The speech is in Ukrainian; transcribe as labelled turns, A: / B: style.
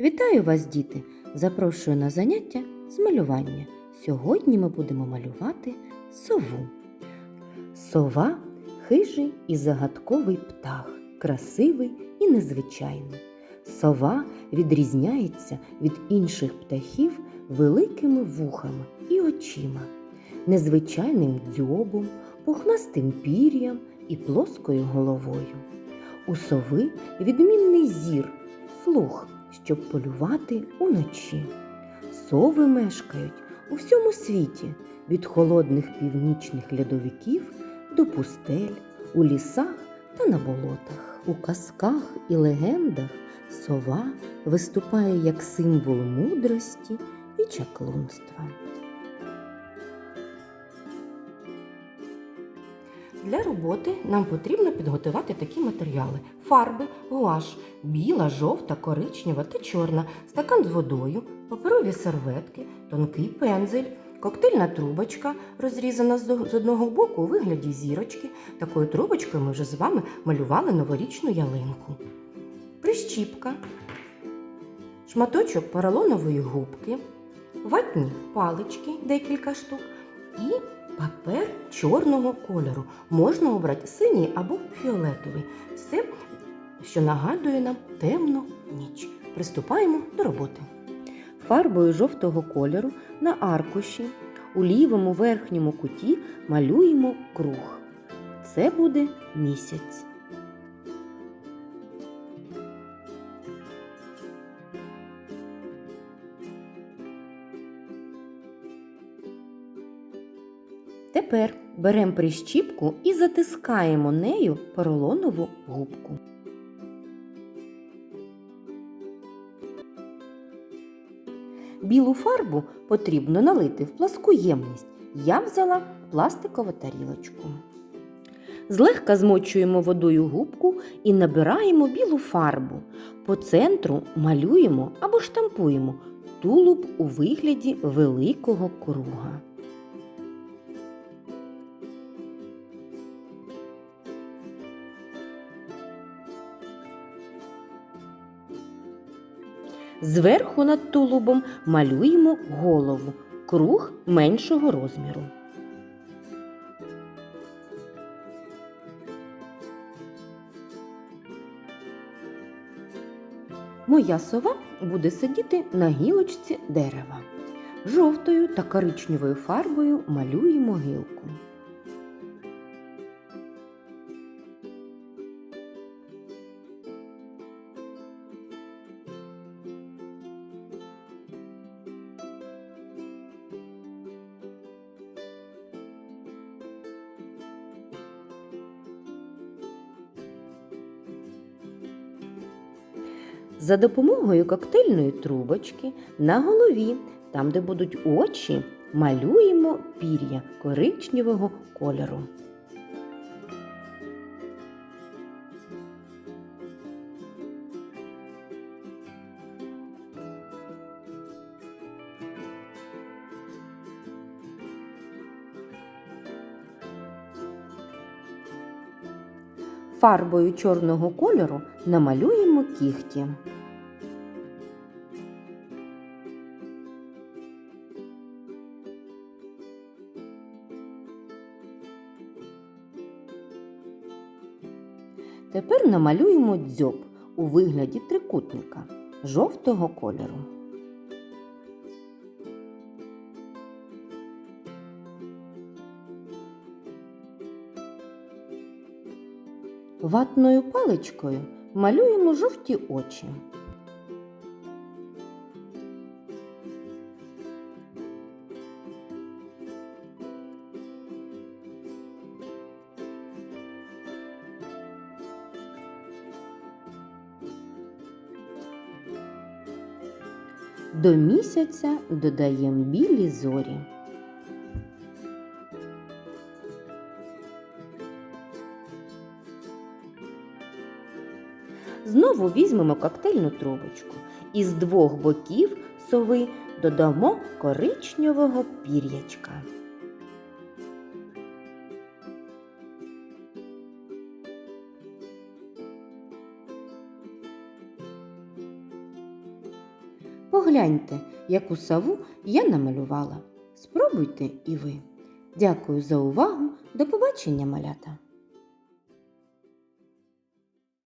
A: Вітаю вас, діти! Запрошую на заняття з малювання. Сьогодні ми будемо малювати сову. Сова хижий і загадковий птах, красивий і незвичайний. Сова відрізняється від інших птахів великими вухами і очима, незвичайним дзьобом, пухнастим пір'ям і плоскою головою. У сови відмінний зір, слух, щоб полювати уночі. Сови мешкають у всьому світі від холодних північних льодовиків до пустель, у лісах та на болотах. У казках і легендах сова виступає як символ мудрості і чаклунства. Для роботи нам потрібно підготувати такі матеріали: фарби, гуаш, біла, жовта, коричнева та чорна, стакан з водою, паперові серветки, тонкий пензель, коктейльна трубочка, розрізана з одного боку у вигляді зірочки. Такою трубочкою ми вже з вами малювали новорічну ялинку. Прищіпка, шматочок поролонової губки, ватні палички, декілька штук і папер чорного кольору. Можна обрати синій або фіолетовий. Все, що нагадує нам темну ніч. Приступаємо до роботи. Фарбою жовтого кольору на аркуші у лівому верхньому куті малюємо круг. Це буде місяць. Тепер беремо прищіпку і затискаємо нею поролонову губку. Білу фарбу потрібно налити в пласку ємність. Я взяла пластикову тарілочку. Злегка змочуємо водою губку і набираємо білу фарбу. По центру малюємо або штампуємо тулуб у вигляді великого круга. Зверху над тулубом малюємо голову, круг меншого розміру. Моя сова буде сидіти на гілочці дерева. Жовтою та коричневою фарбою малюємо гілку. За допомогою коктейльної трубочки на голові, там де будуть очі, малюємо пір'я коричневого кольору. Фарбою чорного кольору намалюємо кігті. Тепер намалюємо дзьоб у вигляді трикутника жовтого кольору. Ватною паличкою малюємо жовті очі. До місяця додаємо білі зорі. Знову візьмемо коктейльну трубочку і з двох боків сови додамо коричневого пір'ячка.
B: Погляньте, яку саву я намалювала. Спробуйте і ви. Дякую за увагу. До побачення, малята!